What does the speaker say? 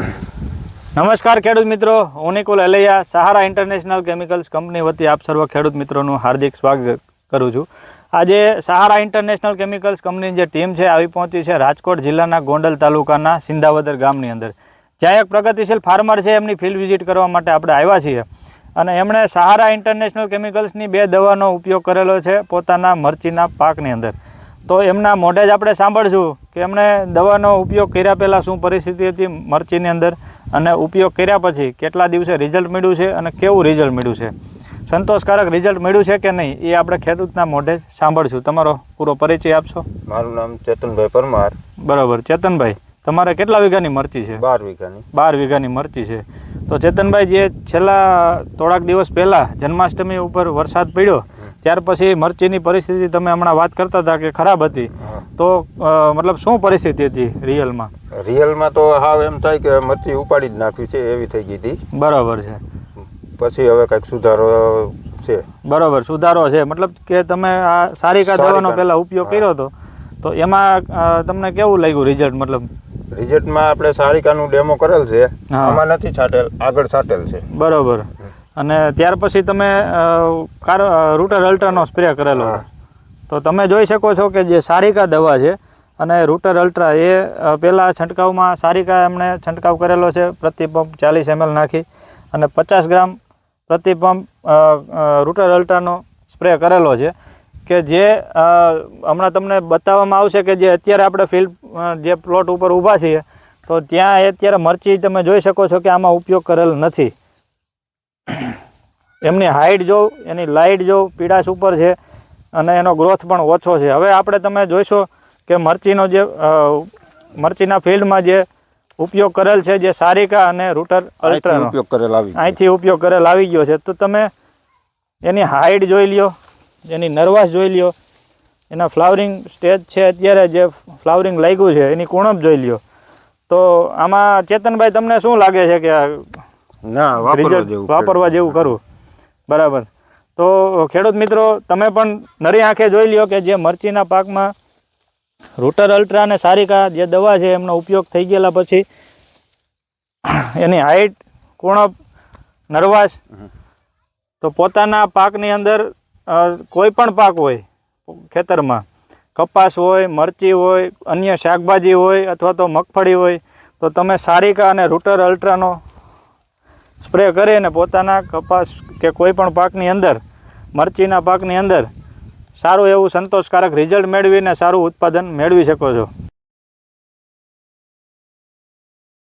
નમસ્કાર ખેડૂત મિત્રો હું Nikul Alaiya, Sahara international chemicals company વતી આપ સર્વ ખેડૂત મિત્રોનું હાર્દિક સ્વાગત કરું છું. આજે સહારા ઇન્ટરનેશનલ કેમિકલ્સ કંપનીની જે ટીમ છે, આવી પહોંચી છે રાજકોટ જિલ્લાના ગોંડલ તાલુકાના સિંધાવદર ગામની અંદર. જ્યાં એક પ્રગતિશીલ ફાર્મર છે, એમની ફિલ્ડ વિઝિટ કરવા માટે આપણે આવ્યા છીએ. અને એમણે સહારા ઇન્ટરનેશનલ કેમિકલ્સની બે દવાનો ઉપયોગ કરેલો છે પોતાના મરચીના પાકની અંદર. તો એમના મોઢે જ આપણે સાંભળશું કે એમણે દવાનો ઉપયોગ કર્યા પહેલાં શું પરિસ્થિતિ હતી મરચીની અંદર અને ઉપયોગ કર્યા પછી કેટલા દિવસે રિઝલ્ટ મળ્યું છે અને કેવું રિઝલ્ટ મળ્યું છે. સંતોષકારક રિઝલ્ટ મળ્યું છે કે નહીં એ આપણે ખેડૂતના મોઢે જ સાંભળશું. તમારો પૂરો પરિચય આપશો? મારું નામ ચેતનભાઈ પરમાર. બરાબર. ચેતનભાઈ તમારે કેટલા વીઘાની મરચી છે? બાર વીઘાની. બાર વીઘાની મરચી છે. તો ચેતનભાઈ જે છેલ્લા થોડાક દિવસ પહેલાં જન્માષ્ટમી ઉપર વરસાદ પડ્યો ત્યાર પછી મરચીની પરિસ્થિતિ તમે હમણાં વાત કરતા હતા કે ખરાબ હતી. તો મતલબ શું પરિસ્થિતિ હતી રિયલમાં? રિયલમાં તો હાવ એમ થાય કે મરચી ઉપાડી જ નાખવી છે એવી થઈ ગઈ હતી. બરાબર છે. પછી હવે કંઈક સુધારો છે. બરાબર સુધારો છે. મતલબ કે તમે આ સારિકા દવાનો. પહેલા ઉપયોગ કર્યો હતો. તો એમાં તમને કેવું લાગ્યું રિઝલ્ટ મતલબ? રિઝલ્ટમાં આપણે સારિકાનું ડેમો કરેલ છે. આમાં નથી છાંટેલ આગળ છાંટેલ છે. બરાબર. અને ત્યાર પછી તમે કાર રૂટર અલ્ટ્રાનો સ્પ્રે કરેલો. તો તમે જોઈ શકો છો કે જે સારિકા દવા છે અને રૂટર અલ્ટ્રા એ પહેલાં છંટકાવમાં સારિકા એમણે છંટકાવ કરેલો છે પ્રતિ પંપ ચાલીસ એમએલ નાખી અને પચાસ ગ્રામ પ્રતિ પંપ રૂટર અલ્ટ્રાનો સ્પ્રે કરેલો છે કે જે હમણાં તમને બતાવવામાં આવશે કે જે અત્યારે આપણે ફિલ્ડ જે પ્લોટ ઉપર ઊભા છીએ તો ત્યાં એ અત્યારે મરચી તમે જોઈ શકો છો કે આમાં ઉપયોગ કરેલ નથી એમની હાઇટ જો એની લાઇટ જો પીડાશ ઉપર છે અને એનો ગ્રોથ પણ ઓછો છે. હવે આપણે તમે જોઈશો કે મરચીનો જે મરચીના ફિલ્ડમાં જે ઉપયોગ કરેલ છે જે સારિકા અને રૂટર અલ્ટ્રા ઉપયોગ કરેલ આવી અહીંથી ઉપયોગ કરેલ આવી ગયો છે. તો તમે એની હાઇટ જોઈ લ્યો એની નર્વાસ જોઈ લ્યો એના ફ્લાવરિંગ સ્ટેજ છે અત્યારે જે ફ્લાવરિંગ લાગ્યું છે એની કુણપ જોઈ લ્યો. તો આમાં ચેતનભાઈ તમને શું લાગે છે કે ના વાપરવા જેવું વાપરવા જેવું કરું બરાબર. તો ખેડૂત મિત્રો તમે પણ નરી આંખે જોઈ લ્યો કે જે મરચીના પાકમાં રૂટર અલ્ટ્રા અને સારિકા જે દવા છે એમનો ઉપયોગ થઈ ગયેલા પછી એની હાઇટ કુણપ નર્વાસ તો પોતાના પાકની અંદર કોઈ પણ પાક હોય ખેતરમાં કપાસ હોય મરચી હોય અન્ય શાકભાજી હોય અથવા તો મગફળી હોય તો તમે સારિકા અને રૂટર અલ્ટ્રાનો સ્પ્રે કરીને પોતાના કપાસ કે કોઈ પણ પાકની અંદર, મરચીના પાકની અંદર સારું એવું સંતોષકારક રિઝલ્ટ મેળવીને સારું ઉત્પાદન મેળવી શકો છો.